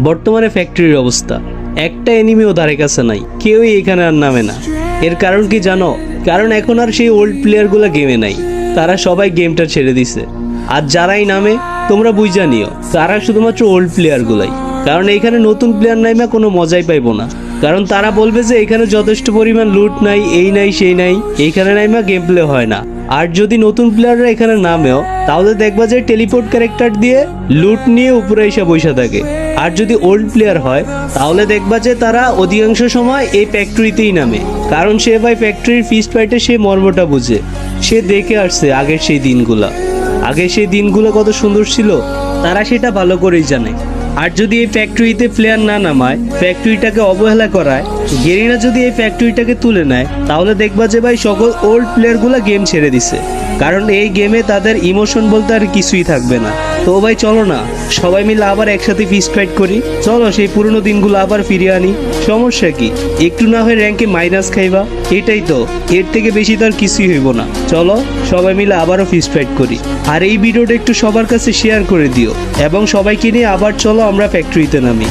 বর্তমানে ফ্যাক্টরির অবস্থা। একটা এনিমিও ধারে কাছে নাই, কেউই এখানে আর নামে না। এর কারণ কি জানো? কারণ এখন আর সেই ওল্ড প্লেয়ারগুলো গেমে নাই। তারা সবাই গেমটা ছেড়ে দিছে। আর যারাই নামে, তোমরা বুঝা নিও, তারা শুধুমাত্র ওল্ড প্লেয়ারগুলাই কারণ এখানে নতুন প্লেয়ার নাইমা কোনো মজাই পাইবো না। কারণ তারা বলবে যে, এখানে যথেষ্ট পরিমাণ লুট নাই, এই নাই, সেই নাই, এইখানে নাইমা গেম প্লে হয় না। আর যদি নতুন প্লেয়াররা এখানে নামেও, তাহলে দেখবা যে টেলিপোর্ট ক্যারেক্টার দিয়ে লুট নিয়ে উপরে এসে বসে থাকে। আর যদি ওল্ড প্লেয়ার হয়, তাহলে দেখবা যে তারা অধিকাংশ সময় এই ফ্যাক্টরিতেই নামে। কারণ সে ভাই ফ্যাক্টরির ফিস্ট ফাইটে সে মর্মটা বুঝে। সে দেখে আসছে আগের সেই দিনগুলা। আগে সেই দিনগুলো কত সুন্দর ছিল, তারা সেটা ভালো করেই জানে। আর যদি এই ফ্যাক্টরিতে প্লেয়ার না নামায় ফ্যাক্টরিটাকে অবহেলা করায় গেরিনা যদি এই ফ্যাক্টরিটাকে তুলে নেয়, তাহলে দেখবা যে ভাই সকল ওল্ড প্লেয়ারগুলো গেম ছেড়ে দিছে। কারণ এই গেমে তাদের ইমোশন বলতে আর কিছুই থাকবে না। তো ভাই, চলো না। সবাই মিলে আবার একসাথে ফিস্ট ফাইট করি। চলো সেই পুরনো দিনগুলো আবার ফিরিয়ে আনি। সমস্যা কি? একটু না হয় র্যাঙ্কে মাইনাস খাইবা। এটাই তো। এর থেকে বেশি তো আর কিছুই হইব না। চলো, সবাই মিলে আবারও ফিস্ট ফাইট করি। আর এই ভিডিওটা একটু সবার কাছে শেয়ার করে দিও। এবং সবাইকে নিয়ে আবার চলো আমরা ফ্যাক্টরিতে নামি।